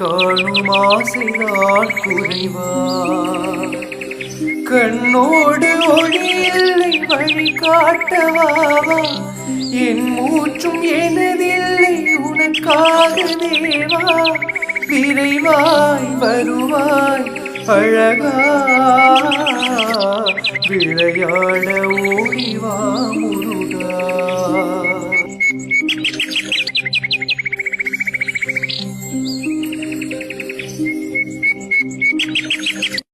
காணும் ஆசைதான் குறைவா கண்ணோடு ஒளியில்லை வழி காட்டவாவா? என் மூச்சும் எனதில்லை உனக்காக தேவா? விரைவாய் வருவாய் அழகா? விளையாட ஓடிவாம்